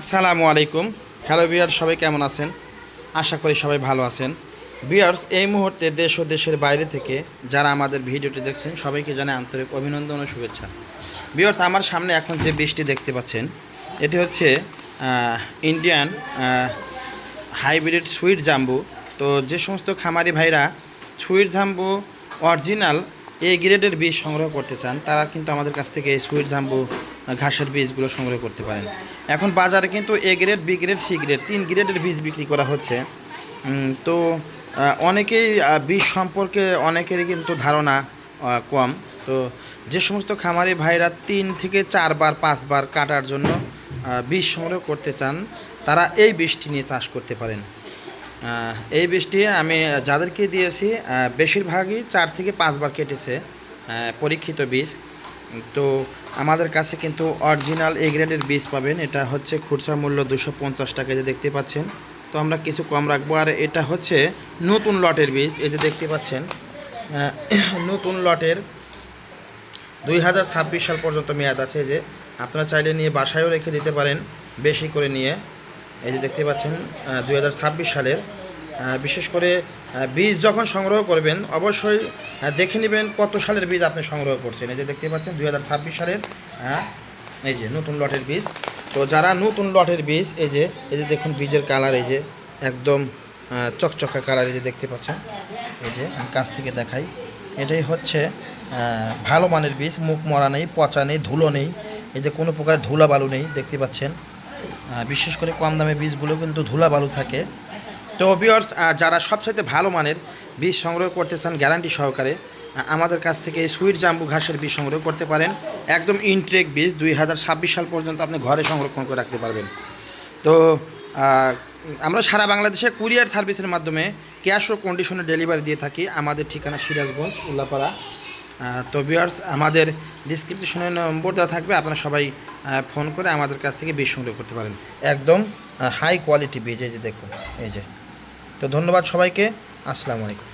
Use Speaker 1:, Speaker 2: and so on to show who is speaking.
Speaker 1: আসসালামু আলাইকুম। হ্যালো বিয়ার সবাই কেমন আছেন? আশা করি সবাই ভালো আছেন। বিয়ার্স এই মুহূর্তে দেশ ও দেশের বাইরে থেকে যারা আমাদের ভিডিওটি দেখছেন, সবাইকে জানাই আন্তরিক অভিনন্দন ও শুভেচ্ছা। বিয়ার্স আমার সামনে এখন যে বৃষ্টি দেখতে পাচ্ছেন, এটি হচ্ছে ইন্ডিয়ান হাইব্রিড সুইট জাম্বু। তো যে সমস্ত খামারি ভাইরা সুইট জাম্বু অরিজিনাল এ গ্রেডের বীজ সংগ্রহ করতে চান, তারা কিন্তু আমাদের কাছ থেকে সুইট জাম্বু ঘাসের বীজগুলো সংগ্রহ করতে পারেন। এখন বাজারে কিন্তু A grade, B grade, C grade, তিন গ্রেডের বীজ বিক্রি করা হচ্ছে। তো অনেকেই বীজ সম্পর্কে অনেকেরই কিন্তু ধারণা কম। তো, যে সমস্ত খামারি ভাইরা তিন থেকে চারবার, পাঁচবার কাটার জন্য বীজ সংগ্রহ করতে চান, তারা এই বীজটি নিয়ে চাষ করতে পারেন। এই বীজটি আমি যাদেরকে দিয়েছি বেশিরভাগই চার থেকে পাঁচবার কেটেছে পরীক্ষিত বীজ। তো আমাদের কাছে কিন্তু অরিজিনাল এ গ্রেডের বীজ পাবেন। এটা হচ্ছে খুচরা মূল্য দুশো পঞ্চাশ টাকা যে দেখতে পাচ্ছেন। তো আমরা কিছু কম রাখব। আর এটা হচ্ছে নতুন লটের বীজ, এই যে দেখতে পাচ্ছেন। নতুন লটের দুই হাজার ছাব্বিশ সাল পর্যন্ত মেয়াদ আছে যে। আপনারা চাইলে নিয়ে বাসায়ও রেখে দিতে পারেন, বেশি করে নিয়ে। এই যে দেখতে পাচ্ছেন দুই হাজার ছাব্বিশ সালের বিশেষ করে বীজ যখন সংগ্রহ করবেন, অবশ্যই দেখে নেবেন কত সালের বীজ আপনি সংগ্রহ করছেন। এই যে দেখতে পাচ্ছেন, দুই হাজার ছাব্বিশ সালের এই যে নতুন লটের বীজ। তো যারা নতুন লটের বীজ, এই যে এই যে দেখুন বীজের কালার, এই যে একদম চকচকা কালার, এই যে দেখতে পাচ্ছেন, এই যে আমি কাছ থেকে দেখাই। এটাই হচ্ছে ভালো মানের বীজ, মুখ মরা নেই, পচা নেই, ধুলো নেই, এই যে কোনো প্রকার ধুলা বালু নেই, দেখতে পাচ্ছেন। বিশেষ করে কম দামে বীজগুলো কিন্তু ধুলা বালু থাকে। তো বিয়ার্স যারা সবচাইতে ভালো মানের বীজ সংগ্রহ করতে চান গ্যারান্টি সহকারে আমাদের কাছ থেকে সুইট জাম্বু ঘাসের বীজ সংগ্রহ করতে পারেন। একদম ইনট্রেক বীজ, দুই হাজার ছাব্বিশ সাল পর্যন্ত আপনি ঘরে সংরক্ষণ করে রাখতে পারবেন। তো আমরা সারা বাংলাদেশে কুরিয়ার সার্ভিসের মাধ্যমে ক্যাশ ও কন্ডিশনে ডেলিভারি দিয়ে থাকি। আমাদের ঠিকানা সিরাজগঞ্জ, উল্লাপাড়া। তো ভিউয়ার্স আমাদের ডিসক্রিপশনে নম্বর দেওয়া থাকবে। আপনারা সবাই ফোন করে আমাদের কাছ থেকে বীজ সংগ্রহ করতে পারেন। একদম হাই কোয়ালিটি বীজ এই যে দেখুন, এই যে। তো ধন্যবাদ সবাইকে। আসসালামু আলাইকুম।